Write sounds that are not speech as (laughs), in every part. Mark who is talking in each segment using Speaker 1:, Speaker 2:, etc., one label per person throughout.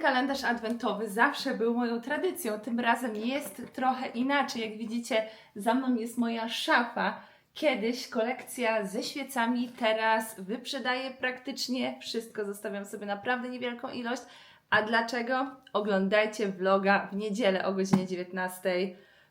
Speaker 1: kalendarz adwentowy zawsze był moją tradycją. Tym razem jest trochę inaczej. Jak widzicie, za mną jest moja szafa. Kiedyś kolekcja ze świecami, teraz wyprzedaję praktycznie wszystko. Zostawiam sobie naprawdę niewielką ilość. A dlaczego? Oglądajcie vloga w niedzielę o godzinie 19.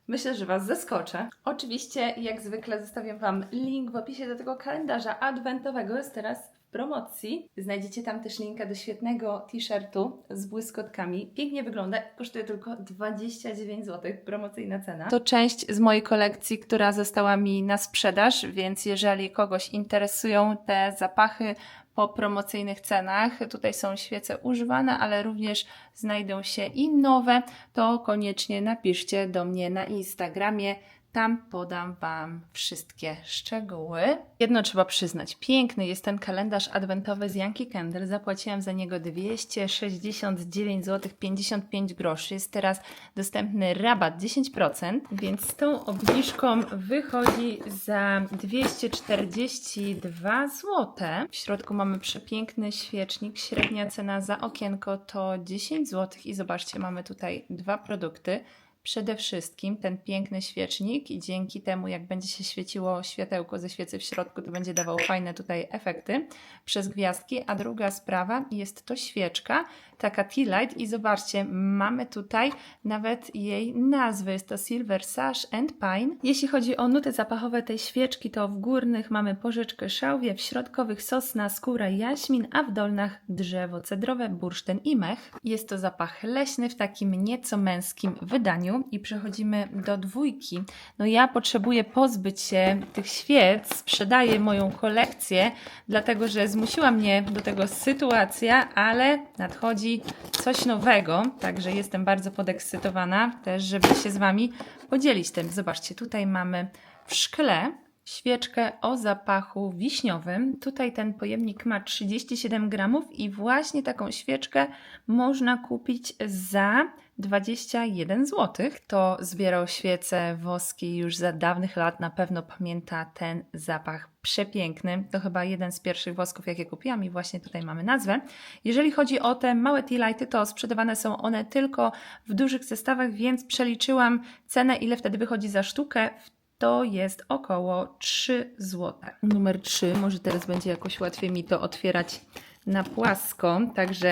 Speaker 1: Myślę, że Was zaskoczę. Oczywiście, jak zwykle, zostawiam Wam link w opisie do tego kalendarza adwentowego. Jest teraz w promocji. Znajdziecie tam też linka do świetnego t-shirtu z błyskotkami. Pięknie wygląda, kosztuje tylko 29 zł, promocyjna cena. To część z mojej kolekcji, która została mi na sprzedaż, więc jeżeli kogoś interesują te zapachy, po promocyjnych cenach. Tutaj są świece używane, ale również znajdą się i nowe. To koniecznie napiszcie do mnie na Instagramie. Tam podam Wam wszystkie szczegóły. Jedno trzeba przyznać, piękny jest ten kalendarz adwentowy z Yankee Candle. Zapłaciłam za niego 269 zł 55 groszy. Jest teraz dostępny rabat 10%, więc z tą obniżką wychodzi za 242 zł. W środku mamy przepiękny świecznik. Średnia cena za okienko to 10 zł i zobaczcie, mamy tutaj dwa produkty przede wszystkim ten piękny świecznik i dzięki temu, jak będzie się świeciło światełko ze świecy w środku, to będzie dawał fajne tutaj efekty przez gwiazdki. A druga sprawa jest to świeczka, taka tea light i zobaczcie, mamy tutaj nawet jej nazwę. Jest to Silver Sash and Pine. Jeśli chodzi o nuty zapachowe tej świeczki, to w górnych mamy porzeczkę szałwie, w środkowych sosna, skóra, jaśmin, a w dolnach drzewo cedrowe, bursztyn i mech. Jest to zapach leśny w takim nieco męskim wydaniu i przechodzimy do dwójki. No ja potrzebuję pozbyć się tych świec, sprzedaję moją kolekcję, dlatego że zmusiła mnie do tego sytuacja, ale nadchodzi coś nowego, także jestem bardzo podekscytowana też, żeby się z Wami podzielić tym. Zobaczcie, tutaj mamy w szkle świeczkę o zapachu wiśniowym. Tutaj ten pojemnik ma 37 gramów i właśnie taką świeczkę można kupić za 21 zł. To zbierał świece woski już za dawnych lat, na pewno pamięta ten zapach przepiękny. To chyba jeden z pierwszych wosków, jakie kupiłam i właśnie tutaj mamy nazwę. Jeżeli chodzi o te małe tea to sprzedawane są one tylko w dużych zestawach, więc przeliczyłam cenę, ile wtedy wychodzi za sztukę to jest około 3 zł. Numer 3, może teraz będzie jakoś łatwiej mi to otwierać na płasko, także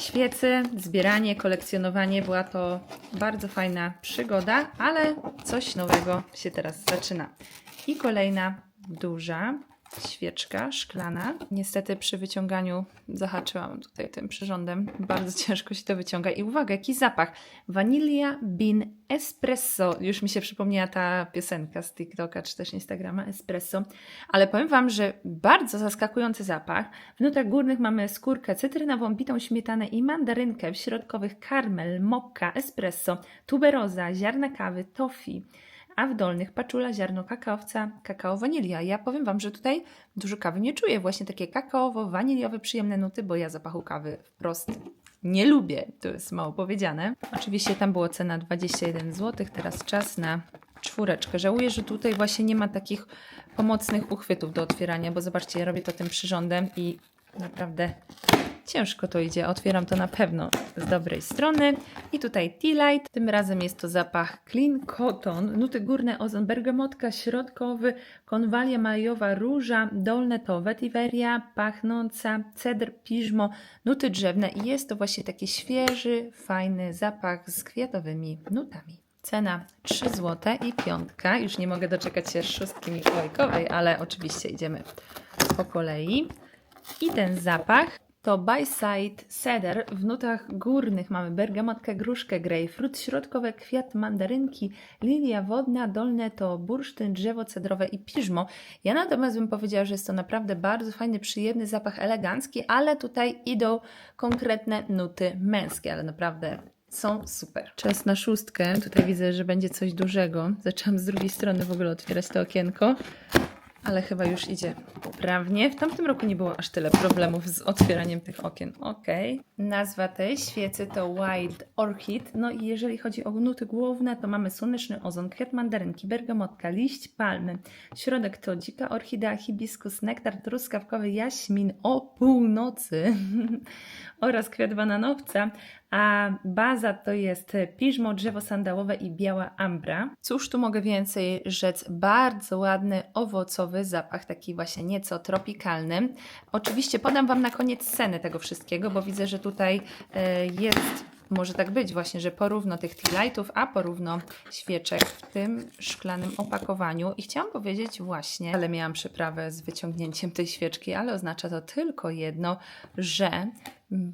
Speaker 1: świece, zbieranie, kolekcjonowanie była to bardzo fajna przygoda, ale coś nowego się teraz zaczyna. I kolejna duża świeczka szklana. Niestety przy wyciąganiu zahaczyłam tutaj tym przyrządem. Bardzo (laughs) ciężko się to wyciąga. I uwaga, jaki zapach. Vanilla Bean Espresso. Już mi się przypomniała ta piosenka z TikToka czy też Instagrama Espresso. Ale powiem Wam, że bardzo zaskakujący zapach. W nutach górnych mamy skórkę cytrynową, bitą śmietanę i mandarynkę. W środkowych karmel, mokka, espresso, tuberoza, ziarna kawy, toffee a w dolnych paczula, ziarno kakaowca, kakao wanilia. Ja powiem Wam, że tutaj dużo kawy nie czuję. Właśnie takie kakaowo-waniliowe, przyjemne nuty, bo ja zapachu kawy wprost nie lubię. To jest mało powiedziane. Oczywiście tam było cena 21 zł, teraz czas na czwóreczkę. Żałuję, że tutaj właśnie nie ma takich pomocnych uchwytów do otwierania, bo zobaczcie, ja robię to tym przyrządem i naprawdę Ciężko to idzie, otwieram to na pewno z dobrej strony. I tutaj Tea Light, tym razem jest to zapach Clean Cotton, nuty górne ozon bergamotka, środkowy konwalia majowa, róża, dolne to vetiveria, pachnąca, cedr, piżmo, nuty drzewne i jest to właśnie taki świeży, fajny zapach z kwiatowymi nutami. Cena 3 zł i piątka. Już nie mogę doczekać się szóstki mikołajkowej, ale oczywiście idziemy po kolei. I ten zapach to Byside Cedar. W nutach górnych mamy bergamotkę, gruszkę, grejpfrut, środkowe kwiat mandarynki, lilia wodna, dolne to bursztyn, drzewo cedrowe i piżmo. Ja natomiast bym powiedziała, że jest to naprawdę bardzo fajny, przyjemny zapach elegancki, ale tutaj idą konkretne nuty męskie, ale naprawdę są super. Czas na szóstkę. Tutaj widzę, że będzie coś dużego. Zaczęłam z drugiej strony w ogóle otwierać to okienko. Ale chyba już idzie poprawnie. W tamtym roku nie było aż tyle problemów z otwieraniem tych okien. Ok. Nazwa tej świecy to Wild Orchid. No i jeżeli chodzi o nuty główne, to mamy słoneczny ozon, kwiat mandarynki, bergamotka, liść palmy. Środek to dzika orchidea, hibiskus, nektar truskawkowy, jaśmin o północy (laughs) oraz kwiat bananowca, a baza to jest piżmo, drzewo sandałowe i biała ambra. Cóż tu mogę więcej rzec? Bardzo ładny, owocowy zapach, taki właśnie nieco tropikalny. Oczywiście podam Wam na koniec ceny tego wszystkiego, bo widzę, że tutaj e, jest może tak być właśnie, że porówno tych tea lightów, a porówno świeczek w tym szklanym opakowaniu. I chciałam powiedzieć właśnie, ale miałam przeprawę z wyciągnięciem tej świeczki, ale oznacza to tylko jedno, że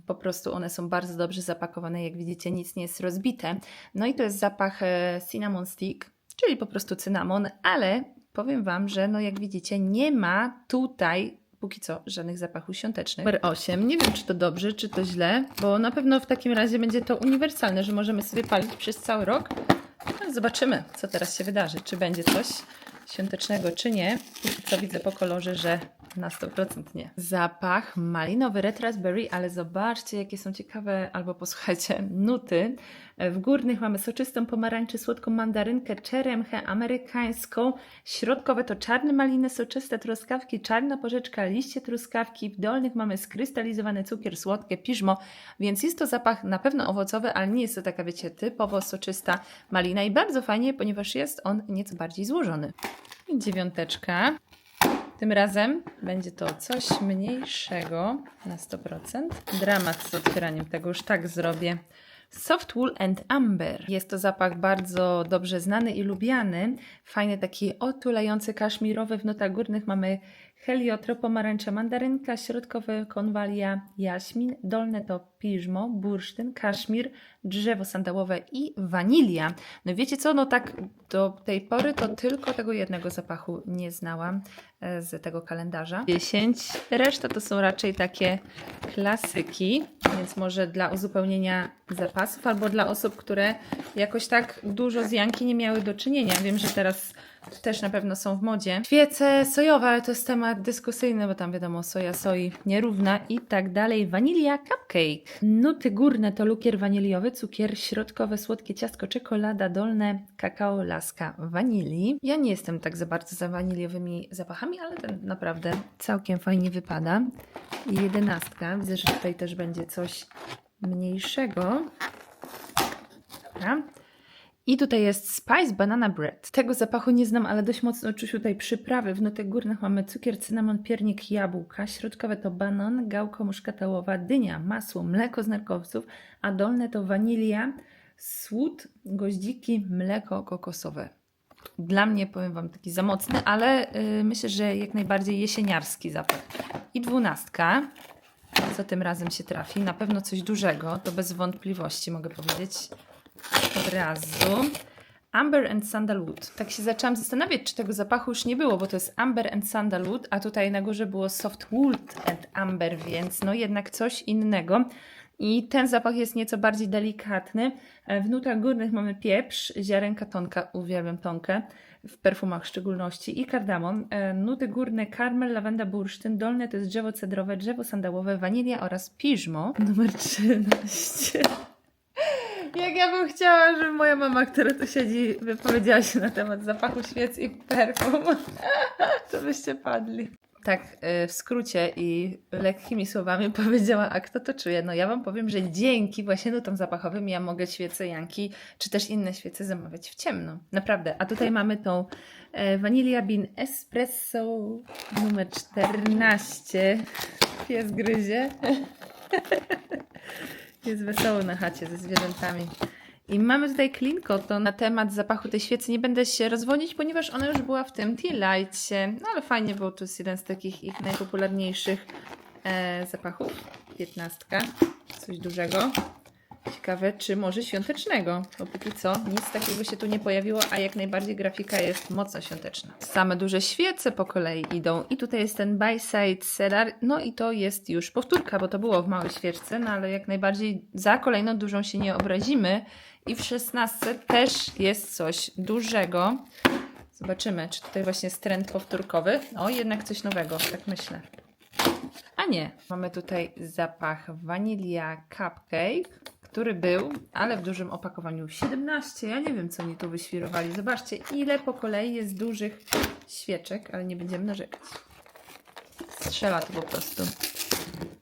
Speaker 1: po prostu one są bardzo dobrze zapakowane. Jak widzicie, nic nie jest rozbite. No i to jest zapach e, cinnamon stick, czyli po prostu cynamon, ale powiem Wam, że no jak widzicie, nie ma tutaj póki co żadnych zapachów świątecznych. Numer 8. Nie wiem, czy to dobrze, czy to źle, bo na pewno w takim razie będzie to uniwersalne, że możemy sobie palić przez cały rok. Ale zobaczymy, co teraz się wydarzy. Czy będzie coś świątecznego, czy nie. Póki co widzę po kolorze, że na 100% nie. Zapach malinowy, red raspberry, ale zobaczcie, jakie są ciekawe, albo posłuchajcie, nuty. W górnych mamy soczystą pomarańczę, słodką mandarynkę, czeremchę amerykańską. Środkowe to czarne maliny, soczyste truskawki, czarna porzeczka, liście truskawki. W dolnych mamy skrystalizowany cukier, słodkie piżmo, więc jest to zapach na pewno owocowy, ale nie jest to taka, wiecie, typowo soczysta malina i bardzo fajnie, ponieważ jest on nieco bardziej złożony. Dziewiąteczka. Tym razem będzie to coś mniejszego na 100%. Dramat z otwieraniem tego, już tak zrobię. Soft Wool and Amber. Jest to zapach bardzo dobrze znany i lubiany. Fajny taki otulający, kaszmirowy. W notach górnych mamy heliotro, pomarańcza, mandarynka, środkowy konwalia, jaśmin, dolne to piżmo, bursztyn, kaszmir, drzewo sandałowe i wanilia. No wiecie co, no tak do tej pory to tylko tego jednego zapachu nie znałam z tego kalendarza. 10. Reszta to są raczej takie klasyki, więc może dla uzupełnienia zapasów albo dla osób, które jakoś tak dużo z Janki nie miały do czynienia. Wiem, że teraz też na pewno są w modzie. Świece sojowe, ale to jest temat dyskusyjny, bo tam wiadomo, soja, soi nierówna i tak dalej. Wanilia cupcake. Nuty górne to lukier waniliowy, cukier środkowe, słodkie ciastko, czekolada, dolne kakao, laska wanilii. Ja nie jestem tak za bardzo za waniliowymi zapachami, ale ten naprawdę całkiem fajnie wypada. I jedenastka. Widzę, że tutaj też będzie coś mniejszego. Dobra. I tutaj jest Spice Banana Bread. Tego zapachu nie znam, ale dość mocno czuć tutaj przyprawy. W notach górnych mamy cukier, cynamon, piernik, jabłka. Środkowe to banan, gałko muszkatałowa, dynia, masło, mleko z nerkowców, a dolne to wanilia, słód, goździki, mleko kokosowe. Dla mnie, powiem Wam, taki za mocny, ale yy, myślę, że jak najbardziej jesieniarski zapach. I dwunastka. Co tym razem się trafi? Na pewno coś dużego, to bez wątpliwości mogę powiedzieć od razu. Amber and Sandalwood. Tak się zaczęłam zastanawiać, czy tego zapachu już nie było, bo to jest Amber and Sandalwood, a tutaj na górze było Soft Wood and Amber, więc no jednak coś innego. I ten zapach jest nieco bardziej delikatny. W nutach górnych mamy pieprz, ziarenka tonka, uwielbiam tonkę, w perfumach w szczególności, i kardamon. E, Nuty górne karmel, lawenda, bursztyn, dolne to jest drzewo cedrowe, drzewo sandałowe, wanilia oraz piżmo. (laughs) Numer 13. Jak ja bym chciała, żeby moja mama, która tu siedzi, wypowiedziała się na temat zapachu świec i perfum, (laughs) to byście padli. Tak, y, w skrócie i lekkimi słowami (laughs) powiedziała, a kto to czuje? No ja Wam powiem, że dzięki właśnie nutom zapachowym ja mogę świece Janki, czy też inne świece zamawiać w ciemno. Naprawdę. A tutaj mamy tą e, Vanilla Bean Espresso numer 14. Pies gryzie. (laughs) Jest wesoło na chacie ze zwierzętami. I mamy tutaj clean cotton na temat zapachu tej świecy. Nie będę się rozwodzić, ponieważ ona już była w tym tea lightie. No ale fajnie, bo to jest jeden z takich ich najpopularniejszych e, zapachów. Piętnastka. Coś dużego. Ciekawe, czy może świątecznego, bo póki co nic takiego się tu nie pojawiło, a jak najbardziej grafika jest mocno świąteczna. Same duże świece po kolei idą i tutaj jest ten by-side cellar, no i to jest już powtórka, bo to było w małej świeczce, no ale jak najbardziej za kolejną dużą się nie obrazimy i w szesnastce też jest coś dużego. Zobaczymy, czy tutaj właśnie jest trend powtórkowy. O, jednak coś nowego, tak myślę. A nie, mamy tutaj zapach wanilia cupcake, który był, ale w dużym opakowaniu 17. Ja nie wiem, co oni tu wyświrowali. Zobaczcie, ile po kolei jest dużych świeczek, ale nie będziemy narzekać. Strzela to po prostu.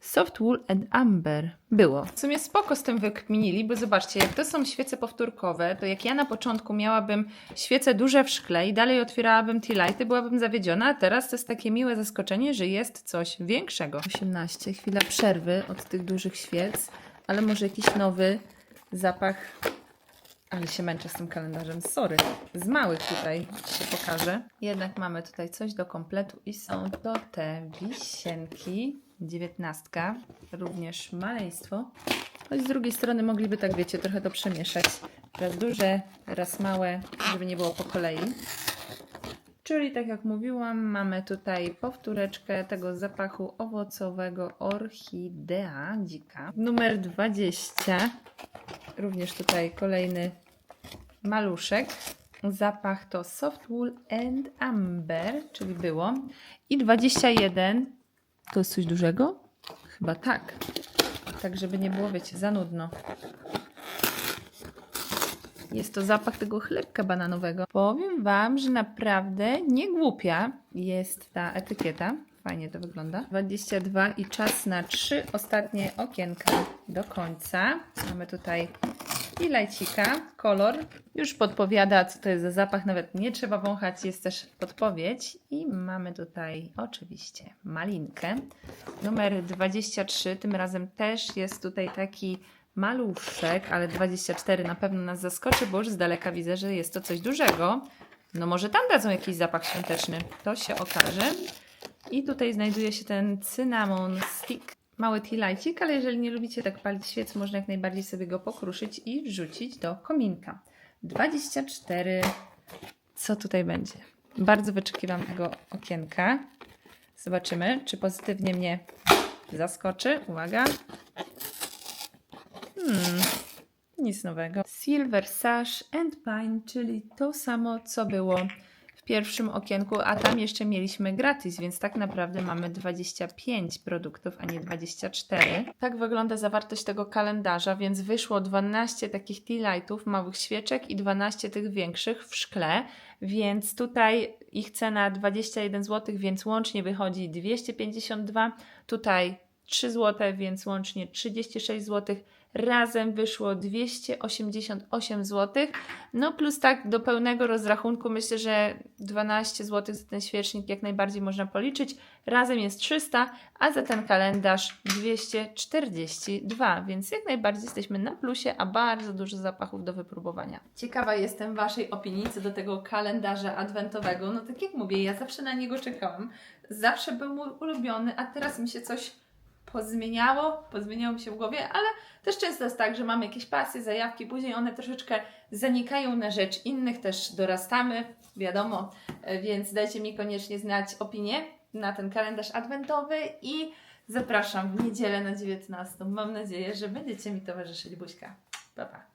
Speaker 1: Soft Wool and Amber było. W sumie spoko z tym wykminili, bo zobaczcie, jak to są świece powtórkowe, to jak ja na początku miałabym świece duże w szkle i dalej otwierałabym tea lighty, byłabym zawiedziona, a teraz to jest takie miłe zaskoczenie, że jest coś większego. 18, chwila przerwy od tych dużych świec, ale może jakiś nowy zapach ale się męczę z tym kalendarzem, sorry. Z małych tutaj się pokażę. Jednak mamy tutaj coś do kompletu i są to te wisienki. Dziewiętnastka, również maleństwo. Choć z drugiej strony mogliby tak, wiecie, trochę to przemieszać. Raz duże, raz małe, żeby nie było po kolei. Czyli tak jak mówiłam, mamy tutaj powtóreczkę tego zapachu owocowego orchidea dzika. Numer 20. Również tutaj kolejny maluszek. Zapach to Soft Wool and Amber, czyli było. I 21. To jest coś dużego? Chyba tak. Tak, żeby nie było, wiecie, za nudno. Jest to zapach tego chlebka bananowego. Powiem Wam, że naprawdę nie głupia jest ta etykieta. Fajnie to wygląda. 22 i czas na trzy ostatnie okienka do końca. Mamy tutaj i lajcika. Kolor już podpowiada, co to jest za zapach. Nawet nie trzeba wąchać, jest też podpowiedź. I mamy tutaj oczywiście malinkę. Numer 23. Tym razem też jest tutaj taki maluszek, ale 24 na pewno nas zaskoczy, bo już z daleka widzę, że jest to coś dużego. No może tam dadzą jakiś zapach świąteczny. To się okaże. I tutaj znajduje się ten cynamon stick. Mały lightik, ale jeżeli nie lubicie tak palić świec, można jak najbardziej sobie go pokruszyć i wrzucić do kominka. 24. Co tutaj będzie? Bardzo wyczekiwam tego okienka. Zobaczymy, czy pozytywnie mnie zaskoczy. Uwaga. Hmm, nic nowego. Silver Sash and Pine, czyli to samo, co było pierwszym okienku, a tam jeszcze mieliśmy gratis, więc tak naprawdę mamy 25 produktów, a nie 24. Tak wygląda zawartość tego kalendarza, więc wyszło 12 takich tea lightów, małych świeczek i 12 tych większych w szkle, więc tutaj ich cena 21 zł, więc łącznie wychodzi 252. Tutaj 3 zł, więc łącznie 36 zł. Razem wyszło 288 zł. No plus tak do pełnego rozrachunku myślę, że 12 zł za ten świecznik jak najbardziej można policzyć. Razem jest 300, a za ten kalendarz 242, więc jak najbardziej jesteśmy na plusie, a bardzo dużo zapachów do wypróbowania. Ciekawa jestem Waszej opinii co do tego kalendarza adwentowego. No tak jak mówię, ja zawsze na niego czekałam. Zawsze był mój ulubiony, a teraz mi się coś pozmieniało, pozmieniało mi się w głowie, ale też często jest tak, że mamy jakieś pasje, zajawki, później one troszeczkę zanikają na rzecz innych, też dorastamy, wiadomo, więc dajcie mi koniecznie znać opinię na ten kalendarz adwentowy i zapraszam w niedzielę na 19. Mam nadzieję, że będziecie mi towarzyszyli. Buźka. Pa, pa.